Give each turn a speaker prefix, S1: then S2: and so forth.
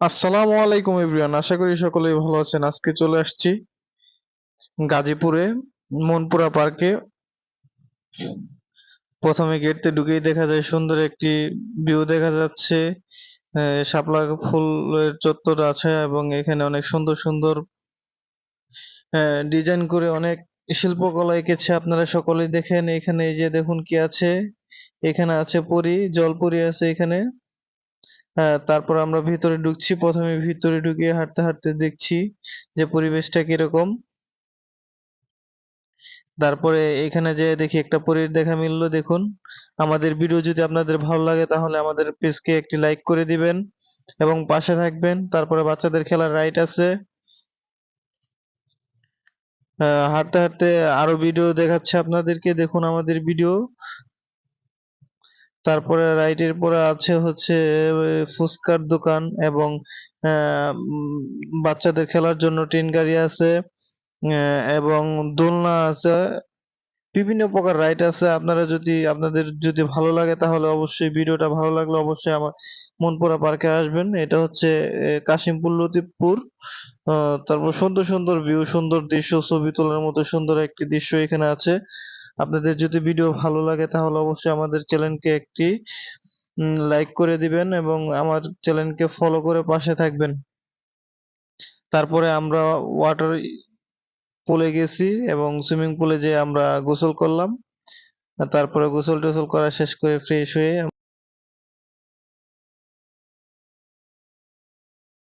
S1: আসসালামু আলাইকুম এভরিওয়ান, আশা করি সকলেই ভালো আছেন। আজকে চলে আসছি গাজীপুরে, মনপুরা পার্কে। প্রথমে গেটতে ঢুকেই দেখা যায় সুন্দর একটি ভিউ দেখা যাচ্ছে। শাপলা ফুলের চত্বর আছে এবং এখানে অনেক সুন্দর সুন্দর ডিজাইন করে অনেক শিল্পকলা এঁকেছে আপনারা সকলেই দেখেন। এখানে এই যে দেখুন কি আছে, এখানে আছে পরী, জলপরী আছে এখানে। হ্যাঁ তারপর আমরা ভিতরে ঢুকছি। প্রথমে ভিতরে ঢুকে হাঁটতে হাঁটতে দেখছি যে পরিবেশটা কীরকম। তারপরে এখানে যে দেখি একটা পরীর দেখা মিললো। দেখুন, আমাদের ভিডিও যদি আপনাদের ভালো লাগে তাহলে আমাদের পেজকে একটি লাইক করে দিবেন এবং পাশে থাকবেন। তারপরে বাচ্চাদের খেলার রাইড আছে। হাঁটতে হাঁটতে আরও ভিডিও দেখাচ্ছে আপনাদেরকে। দেখুন আমাদের ভিডিও তারপরে রাইটের পরে আছে হচ্ছে ফুচকার দোকান এবং বাচ্চাদের খেলার জন্য ট্রেন গাড়ি আছে এবং দোলনা আছে, বিভিন্ন প্রকার রাইড আছে। আপনারা যদি, আপনাদের যদি ভালো লাগে তাহলে অবশ্যই ভিডিওটা ভালো লাগলে অবশ্যই আমার মনপুরা পার্কে আসবেন। এটা হচ্ছে কাশিমপুর লতিফপুর। তারপর সুন্দর সুন্দর ভিউ সুন্দর দৃশ্য, ছবি তোলার মতো সুন্দর একটি দৃশ্য এখানে আছে। আপনাদের যদি ভিডিও ভালো লাগে, তাহলে অবশ্যই আমাদের চ্যানেলকে একটি লাইক করে দিবেন এবং আমার চ্যানেলকে ফলো করে পাশে থাকবেন। তারপরে আমরা ওয়াটার পুলে গেছি এবং সুইমিং পুলে যে আমরা গোসল করলাম। তারপরে গোসল টোসল করা শেষ করে ফ্রেশ হয়ে